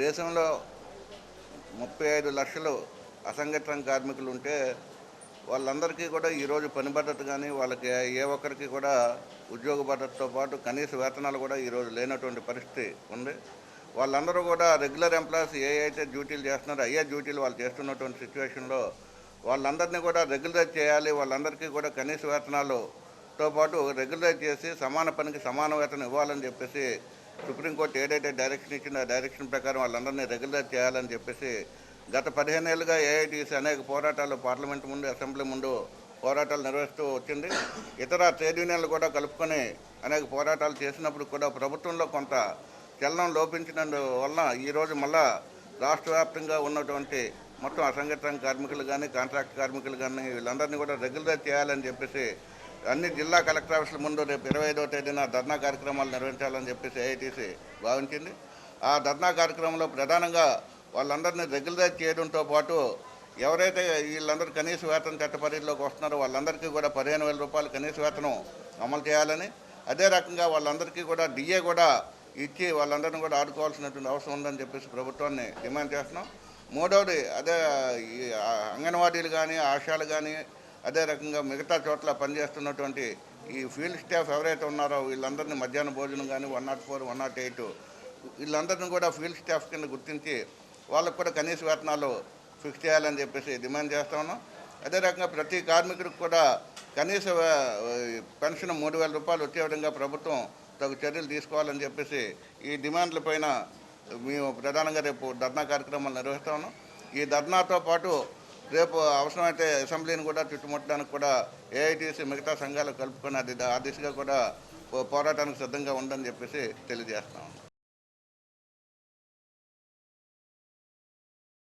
దేశంలో ముప్పై ఐదు లక్షలు అసంఘటిత కార్మికులు ఉంటే వాళ్ళందరికీ కూడా ఈరోజు పని భద్రత కానీ వాళ్ళకి ఏ ఒక్కరికి కూడా ఉద్యోగ భద్రతతో పాటు కనీస వేతనాలు కూడా ఈరోజు లేనటువంటి పరిస్థితి ఉంది. వాళ్ళందరూ కూడా రెగ్యులర్ ఎంప్లాయీస్ ఏ అయితే డ్యూటీలు చేస్తున్నారో అయ్యే డ్యూటీలు వాళ్ళు చేస్తున్నటువంటి సిచ్యువేషన్లో వాళ్ళందరినీ కూడా రెగ్యులర్ చేయాలి. వాళ్ళందరికీ కూడా కనీస వేతనాలుతో పాటు రెగ్యులర్ చేసి సమాన పనికి సమాన వేతనం ఇవ్వాలని చెప్పేసి సుప్రీంకోర్టు ఏదైతే డైరెక్షన్ ఇచ్చిందో ఆ డైరెక్షన్ ప్రకారం వాళ్ళందరినీ రెగ్యులర్ చేయాలని చెప్పేసి గత పదిహేను ఏళ్ళుగా ఏఐటీసీ అనేక పోరాటాలు పార్లమెంట్ ముందు అసెంబ్లీ ముందు పోరాటాలు నిర్వహిస్తూ వచ్చింది. ఇతర ట్రేడ్ యూనియన్లు కూడా కలుపుకొని అనేక పోరాటాలు చేసినప్పుడు కూడా ప్రభుత్వంలో కొంత చలనం లోపించినందువలన ఈరోజు మళ్ళా రాష్ట్ర వ్యాప్తంగా ఉన్నటువంటి మొత్తం అసంఘటిత కార్మికులు కానీ కాంట్రాక్ట్ కార్మికులు కానీ వీళ్ళందరినీ కూడా రెగ్యులర్ చేయాలని చెప్పేసి అన్ని జిల్లా కలెక్టర్ ఆఫీసుల ముందు రేపు ఇరవై ఐదవ తేదీన ధర్నా కార్యక్రమాలు నిర్వహించాలని చెప్పేసి ఏఐటీసీ భావించింది. ఆ ధర్నా కార్యక్రమంలో ప్రధానంగా వాళ్ళందరినీ రెగ్యులరైజ్ చేయడంతో పాటు ఎవరైతే వీళ్ళందరూ కనీస వేతన చట్ట పరిధిలోకి వస్తున్నారో వాళ్ళందరికీ కూడా పదిహేను వేల రూపాయలు కనీస వేతనం అమలు చేయాలని అదే రకంగా వాళ్ళందరికీ కూడా డిఏ కూడా ఇచ్చి వాళ్ళందరినీ కూడా ఆడుకోవాల్సినటువంటి అవసరం ఉందని చెప్పేసి ప్రభుత్వాన్ని డిమాండ్ చేస్తున్నాం. మూడవది అదే అంగన్వాడీలు కానీ ఆశాలు కానీ అదే రకంగా మిగతా చోట్ల పనిచేస్తున్నటువంటి ఈ ఫీల్డ్ స్టాఫ్ ఎవరైతే ఉన్నారో వీళ్ళందరినీ మధ్యాహ్న భోజనం కానీ one nought four one nought eight వీళ్ళందరినీ కూడా ఫీల్డ్ స్టాఫ్ కింద గుర్తించి వాళ్ళకు కూడా కనీస వేతనాలు ఫిక్స్ చేయాలని చెప్పేసి డిమాండ్ చేస్తా ఉన్నాం. అదే రకంగా ప్రతి కార్మికుడికి కూడా కనీస పెన్షన్ మూడు వేల రూపాయలు వచ్చే విధంగా ప్రభుత్వం తగు చర్యలు తీసుకోవాలని చెప్పేసి ఈ డిమాండ్లపైన మేము ప్రధానంగా రేపు ధర్నా కార్యక్రమాలు నిర్వహిస్తా ఉన్నాం. ఈ ధర్నాతో పాటు రేపు అవసరమైతే అసెంబ్లీని కూడా చుట్టుముట్టడానికి కూడా ఏఐటీసీ మిగతా సంఘాలు కలుపుకొని అది ఆ దిశగా కూడా పోరాటానికి సిద్ధంగా ఉందని చెప్పేసి తెలియజేస్తాం